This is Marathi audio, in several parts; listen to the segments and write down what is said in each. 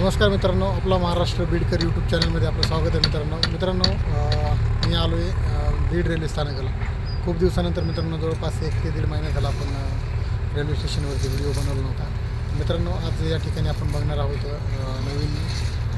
नमस्कार मित्रांनो आपला महाराष्ट्र बीडकर यूट्यूब चॅनलमध्ये आपलं स्वागत आहे मित्रांनो. मित्रांनो मी आलो आहे बीड रेल्वे स्थानकाला. खूप दिवसानंतर मित्रांनो जवळपास एक ते दीड महिना झाला आपण रेल्वे स्टेशनवरती व्हिडिओ बनवला नव्हता. मित्रांनो आज या ठिकाणी आपण बघणार आहोत नवीन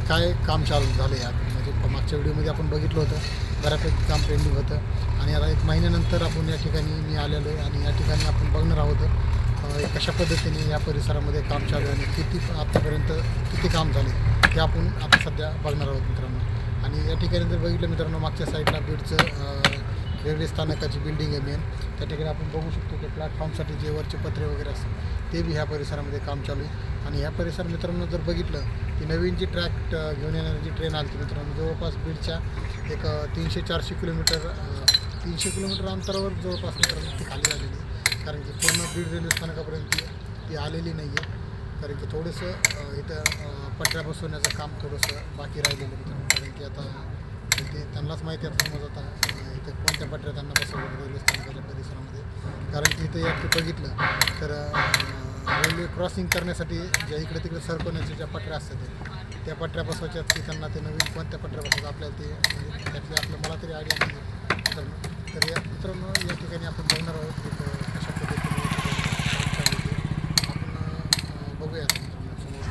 काय काम चालू झालं आहे म्हणजे मागच्या व्हिडिओमध्ये आपण बघितलं होतं बऱ्यापैकी काम पेंडिंग होतं. आणि आता एक महिन्यानंतर आपण या ठिकाणी मी आलेलो आहे आणि या ठिकाणी आपण बघणार आहोत कशा पद्धतीने या परिसरामध्ये काम चालू आहे आणि किती आत्तापर्यंत किती काम झाले ते आपण आता सध्या बघणार आहोत मित्रांनो. आणि या ठिकाणी जर बघितलं मित्रांनो मागच्या साईडला बीडचं रेल्वे स्थानकाची बिल्डिंग आहे मेन त्या ठिकाणी आपण बघू शकतो की प्लॅटफॉर्मसाठी जे वरचे पत्रे वगैरे असतात ते बी ह्या परिसरामध्ये काम चालू आहे. आणि ह्या परिसर मित्रांनो जर बघितलं की नवीन जी ट्रॅक घेऊन येणारी जी ट्रेन आली ती मित्रांनो जवळपास बीडच्या एक तीनशे चारशे किलोमीटर तीनशे किलोमीटर अंतरावर जवळपास मित्रांनो ती खाली आलेली कारण की पूर्ण बीड रेल्वे स्थानकापर्यंत ती ती आलेली नाही आहे कारण की थोडंसं इथं पटऱ्या बसवण्याचं काम थोडंसं बाकी राहिलेलं आहे मित्रांनो. कारण की आता ते त्यांनाच माहिती आहे समज आता इथे कोणत्या पटऱ्या त्यांना बसवलं रेल्वे स्थानकाच्या परिसरामध्ये. कारण की इथं यात बघितलं तर रेल्वे क्रॉसिंग करण्यासाठी ज्या इकडे तिकडे सरकवण्याच्या ज्या पटऱ्या असतात त्या पटऱ्या बसवायच्या की त्यांना ते नवीन कोणत्या पटऱ्या बसवायचं आपल्याला ते म्हणजे त्यातले आपलं मला तरी आयडिया नाही. तर या मित्रांनो या ठिकाणी आपण बघणार आहोत एक अ, कशा पद्धतीने या ठिकाणी काम चालू आहे ते. आपण अ, बघूया आता मित्रांनो समोर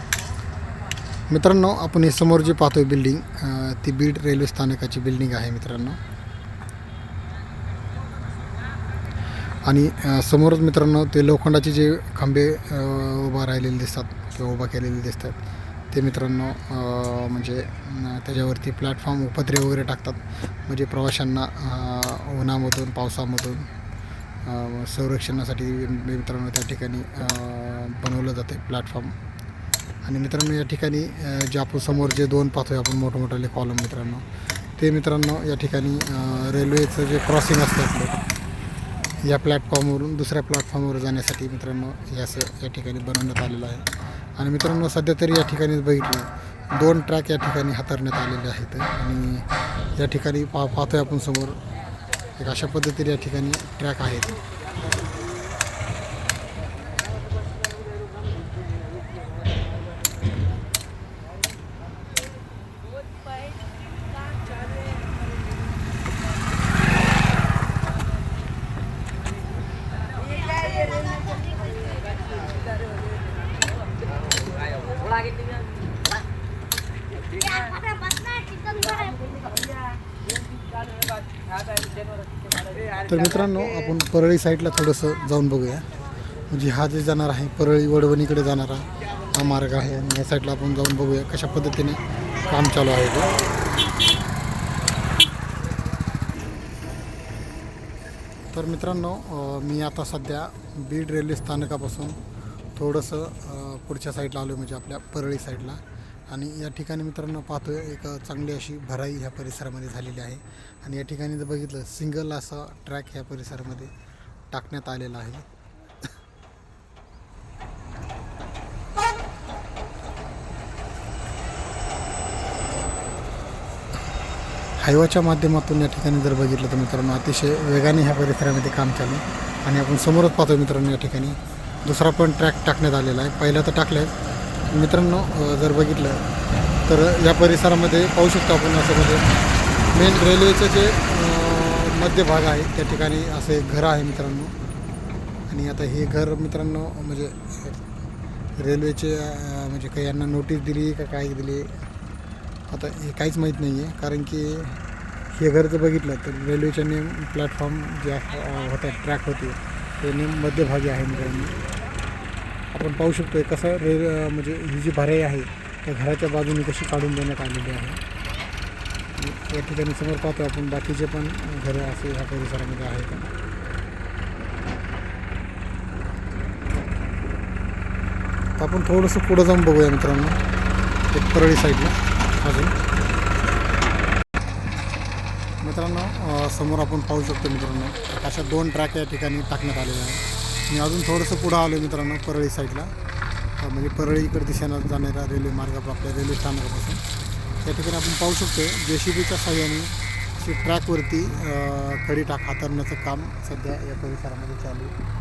मित्रांनो आपण हे समोर जे पाहतोय बिल्डिंग ती बीड रेल्वे स्थानकाची बिल्डिंग आहे मित्रांनो. आणि समोरच मित्रांनो ते लोखंडाचे जे खांबे उभा राहिलेले दिसतात किंवा उभा केलेले दिसतात ते मित्रांनो म्हणजे त्याच्यावरती प्लॅटफॉर्म उपद्रे वगैरे टाकतात. म्हणजे प्रवाशांना उन्हामधून पावसामधून संरक्षणासाठी मित्रांनो त्या ठिकाणी बनवलं जाते प्लॅटफॉर्म आणि मित्रांनो या ठिकाणी जे आपण समोर जे दोन पाहतोय आपण मोठमोठाले कॉलम मित्रांनो ते मित्रांनो या ठिकाणी रेल्वेचं जे क्रॉसिंग असतं आपलं या प्लॅटफॉर्मवरून दुसऱ्या प्लॅटफॉर्मवर जाण्यासाठी मित्रांनो हे असं या ठिकाणी बनवण्यात आलेलं आहे. आणि मित्रांनो सध्या तरी या ठिकाणी बघितलं दोन ट्रॅक या ठिकाणी हाताळण्यात आलेले आहेत. आणि या ठिकाणी पा पाहतोय आपण समोर एक अशा पद्धतीने या ठिकाणी ट्रॅक आहेत. तर मित्रांनो आपण परळी साईडला थोडंसं जाऊन बघूया. म्हणजे हा जे जाणार आहे परळी वडवणीकडे जाणारा हा मार्ग आहे. आणि या साईडला आपण जाऊन बघूया कशा पद्धतीने काम चालू आहे ते तर मित्रांनो मी आता सध्या बीड रेल्वे स्थानकापासून थोडंसं पुढच्या साईडला आलो म्हणजे आपल्या परळी साईडला आणि या ठिकाणी मित्रांनो पाहतोय एक चांगली अशी भराई ह्या परिसरामध्ये झालेली आहे. आणि या ठिकाणी जर बघितलं सिंगल असा ट्रॅक ह्या परिसरामध्ये टाकण्यात आलेला आहे. हायवाच्या माध्यमातून या ठिकाणी जर बघितलं तर मित्रांनो अतिशय वेगाने ह्या परिसरामध्ये काम चालू आहे. आणि आपण समोरच पाहतो मित्रांनो या ठिकाणी दुसरा पण ट्रॅक टाकण्यात आलेला आहे. पहिला तर टाकला आहे मित्रांनो जर बघितलं तर या परिसरामध्ये पाहू शकतो आपण असं म्हणजे मेन रेल्वेचं जे मध्य मध्यभाग आहे त्या ठिकाणी असं एक घर आहे मित्रांनो. आणि आता हे घर मित्रांनो म्हणजे रेल्वेचे म्हणजे काही यांना नोटीस दिली का काय दिली आता हे काहीच माहीत नाही आहे कारण की हे घर जर बघितलं तर रेल्वेच्या नेम प्लॅटफॉर्म जे अ, होत्या ट्रॅक होते ते नेम मध्यभागी आहे मित्रांनो. आपण पाहू शकतो आहे कसं रेल म्हणजे ही जी भराई आहे त्या घराच्या बाजूने कशी काढून देण्यात आलेली आहे. या ठिकाणी समोर पाहतो आपण बाकीचे पण घरं असे ह्या परिसरामध्ये आहेत. तर आपण थोडंसं पुढं जाऊन बघूया मित्रांनो एक परळी साईडला अजून. मित्रांनो समोर आपण पाहू शकतो मित्रांनो अशा दोन ट्रॅक या ठिकाणी टाकण्यात आलेल्या आहे मी अजून थोडंसं पुढं आलो मित्रांनो परळी साईडला म्हणजे परळी इकडे दिशेनं जाणारा रेल्वे मार्ग आपल्या रेल्वे स्थानकापासून. त्या ठिकाणी आपण पाहू शकतो जे सी बीच्या साह्याने अशी ट्रॅकवरती खडी टाक हातरण्याचं काम सध्या या परिसरामध्ये चालू आहे.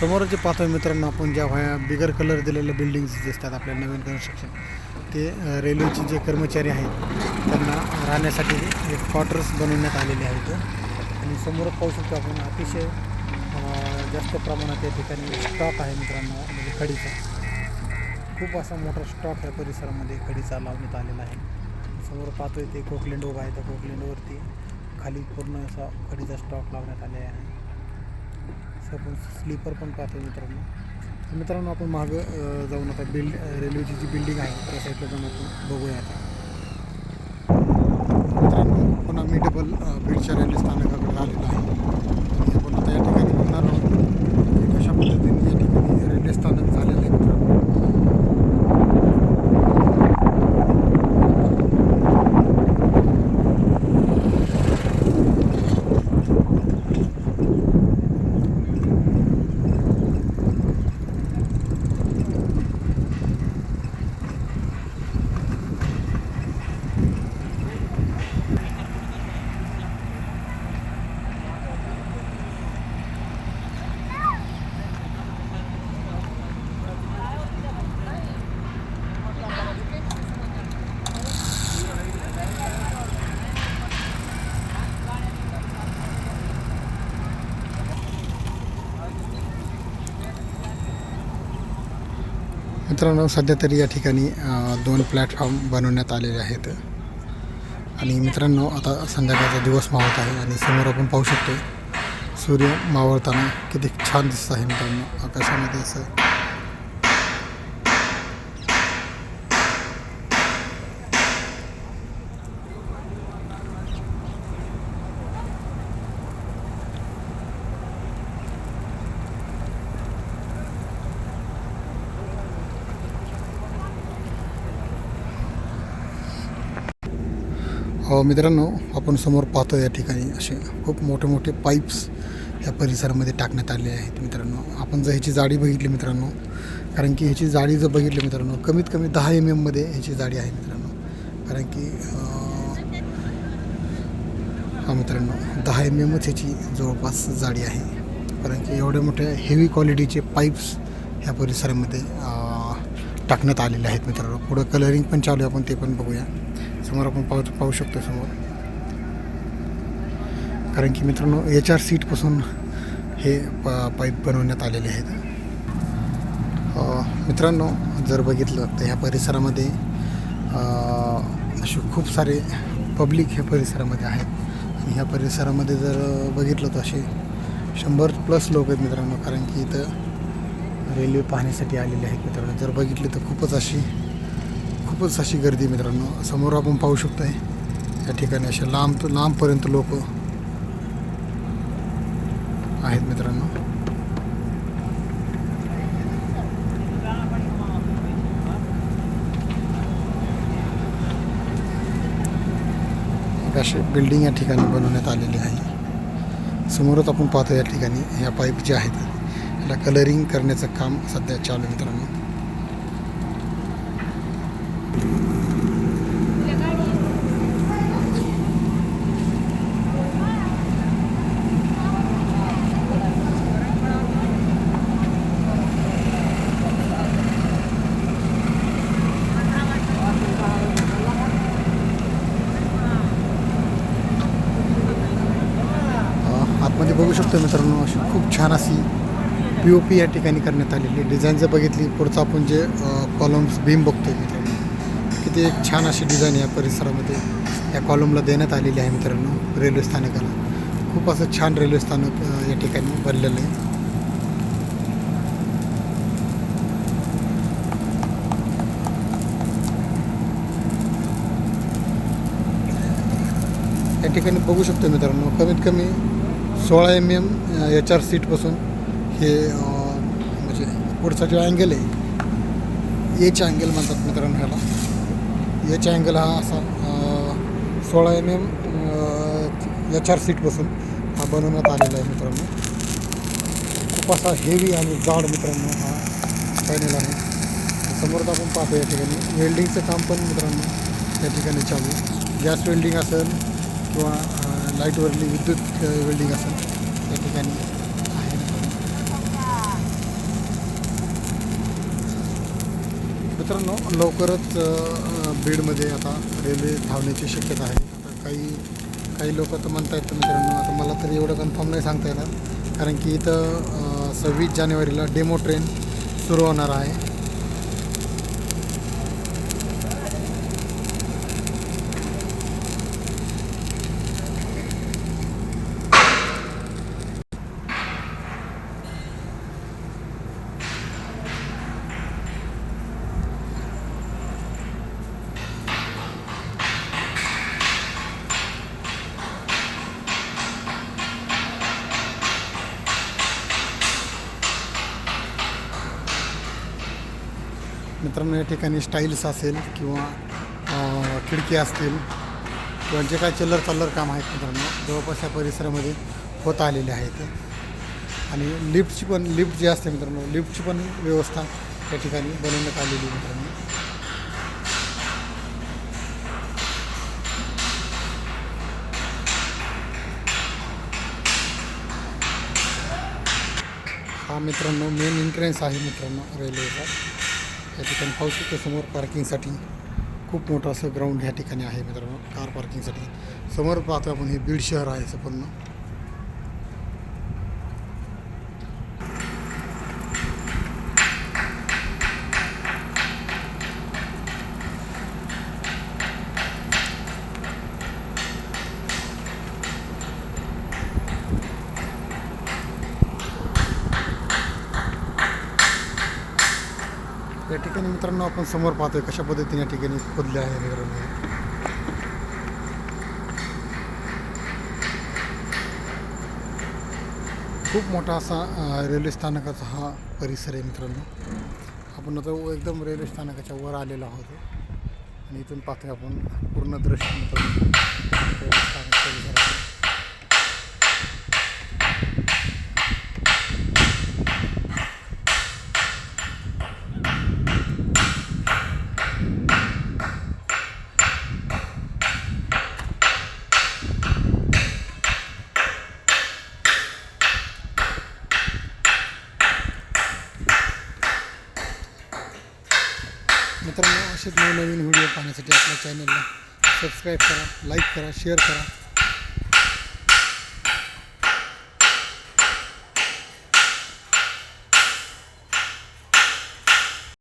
समोर जे पाहतोय मित्रांनो आपण ज्या व्हाया बिगर कलर दिलेल्या बिल्डिंग्स दिसतात आपल्या नवीन कन्स्ट्रक्शन ते रेल्वेचे जे कर्मचारी आहेत त्यांना राहण्यासाठी एक क्वार्टर्स बनवण्यात आलेले आहेत. आणि समोर पाहू शकतो आपण अतिशय जास्त प्रमाणात या ठिकाणी स्टॉक आहे मित्रांनो म्हणजे खडीचा. खूप असा मोठा स्टॉक या परिसरामध्ये खडीचा लावण्यात आलेला आहे. समोर पाहतोय ते कोकलेंड उभा आहे. त्या कोकलेंडवरती खाली पूर्ण असा खडीचा स्टॉक लावण्यात आलेला आहे. असं आपण स्लीपर पण पाहतो मित्रांनो. तर मित्रांनो आपण मागं जाऊन आता बिल्ड रेल्वेची जी बिल्डिंग आहे त्या साईडला जाऊन आपण बघूया आता. मित्रांनो पुन्हा मी डबल बीडच्या रेल्वे स्थानकाकडे आलेलो आहे आणि आपण आता या ठिकाणी बघणार आहोत की कशा पद्धतीने या ठिकाणी रेल्वे स्थानक झालेलं आहे मित्रांनो मित्रांनो सध्या तरी या ठिकाणी दोन प्लॅटफॉर्म बनवण्यात आलेले आहेत. आणि मित्रांनो आता संध्याकाळचा दिवस मावत आहे आणि समोर आपण पाहू शकतो सूर्य मावळताना किती छान दिसत आहे मित्रांनो. आकाशामध्ये असं मित्रांनो आपण समोर पाहतो या ठिकाणी असे खूप मोठे मोठे पाईप्स या परिसरामध्ये टाकण्यात आले आहेत मित्रांनो. आपण जर ह्याची जाडी बघितली मित्रांनो कारण की ह्याची जाडी जर बघितली मित्रांनो कमीत कमी दहा एम एममध्ये ह्याची जाडी आहे मित्रांनो. कारण की हा मित्रांनो दहा एम एमच ह्याची जवळपास जाडी आहे. कारण की एवढ्या मोठ्या हेवी क्वालिटीचे पाईप्स ह्या परिसरामध्ये टाकण्यात आलेले आहेत मित्रांनो. पुढं कलरिंग पण चालू आहे आपण ते पण बघूया. समोर आपण पाहू पाहू शकतो समोर. कारण की मित्रांनो एच आर सीटपासून हे प पाईप बनवण्यात आलेले आहेत. मित्रांनो जर बघितलं तर ह्या परिसरामध्ये असे खूप सारे पब्लिक ह्या परिसरामध्ये आहेत. आणि ह्या परिसरामध्ये जर बघितलं तर असे शंभर प्लस लोक आहेत मित्रांनो कारण की इथं रेल्वे पाहण्यासाठी आलेले आहेत मित्रांनो. जर बघितले तर खूपच अशी खूपच अशी गर्दी मित्रांनो. समोर आपण पाहू शकतो आहे या ठिकाणी असे लांब लांबपर्यंत लोक आहेत मित्रांनो. एक अशी बिल्डिंग या ठिकाणी बनवण्यात आलेली आहे. समोरच आपण पाहतो या ठिकाणी ह्या पाईप जे आहेत याला कलरिंग करण्याचं काम सध्या चालू मित्रांनो. शकतो मित्रांनो अशी खूप छान अशी पी ओ पी या ठिकाणी करण्यात आलेली डिझाईन जर बघितली पुढचं आपण जे कॉलम्स बीम बघतोय मित्रांनो किती एक छान अशी डिझाईन या परिसरामध्ये. या कॉलमला देण्यात आलेली आहे मित्रांनो रेल्वे स्थानकाला. खूप असं छान रेल्वे स्थानक या ठिकाणी बनलेलं आहे. या ठिकाणी बघू शकतो मित्रांनो कमीत कमी सोळा एम एम एच आर सीटपासून हे म्हणजे पुढचा जो अँगल आहे एच अँगल म्हणतात मित्रांनो ह्याला. एच अँगल हा असा सोळा एम एम एच आर सीटपासून हा बनवण्यात आलेला आहे मित्रांनो. खूप असा हेवी आणि जाड मित्रांनो हा पॅनल आहे. समोर आपण पाहतो या ठिकाणी वेल्डिंगचं काम पण मित्रांनो या ठिकाणी चालू आहे. गॅस वेल्डिंग असेल किंवा लाईटवरली विद्युत वेल्डिंग असेल त्या ठिकाणी आहे. मित्रांनो लवकरच बीडमध्ये आता रेल्वे धावण्याची शक्यता आहे. आता काही काही लोक तर म्हणत आहेत मित्रांनो आता मला तरी एवढं कन्फर्म नाही सांगता येणार. कारण की इथं सव्वीस जानेवारीला डेमो ट्रेन सुरू होणार आहे. मित्रांनो या ठिकाणी स्टाईल्स असेल किंवा खिडकी असतील किंवा जे काय चिल्लर चल्लर काम आहेत मित्रांनो जवळपास या परिसरामध्ये होत आलेले आहेत. आणि लिफ्टची पण लिफ्ट जी असते मित्रांनो लिफ्टची पण व्यवस्था या ठिकाणी बनवण्यात आलेली आहे मित्रांनो. हा मित्रांनो मेन एंट्रन्स आहे मित्रांनो रेल्वेचा या ठिकाणी पाहू शकतो समोर पार्किंगसाठी खूप मोठं असं ग्राउंड या ठिकाणी आहे मित्रांनो कार पार्किंगसाठी समोर पाहतो आपण हे बीड शहर आहे संपूर्ण आणि मित्रांनो आपण समोर पाहतोय कशा पद्धतीने या ठिकाणी खोदले आहे मित्रांनो खूप मोठा असा रेल्वे स्थानकाचा हा परिसर आहे मित्रांनो. आपण आता एकदम रेल्वे स्थानकाच्या वर आलेलो आहोत. आणि इथून पाहतोय आपण पूर्ण दृश्य मित्रांनो रेल्वे स्थानक परिसराचं. मित्रांनो असेच नवनवीन व्हिडिओ पाहण्यासाठी आपल्या चॅनलला सबस्क्राईब करा लाईक करा शेअर करा.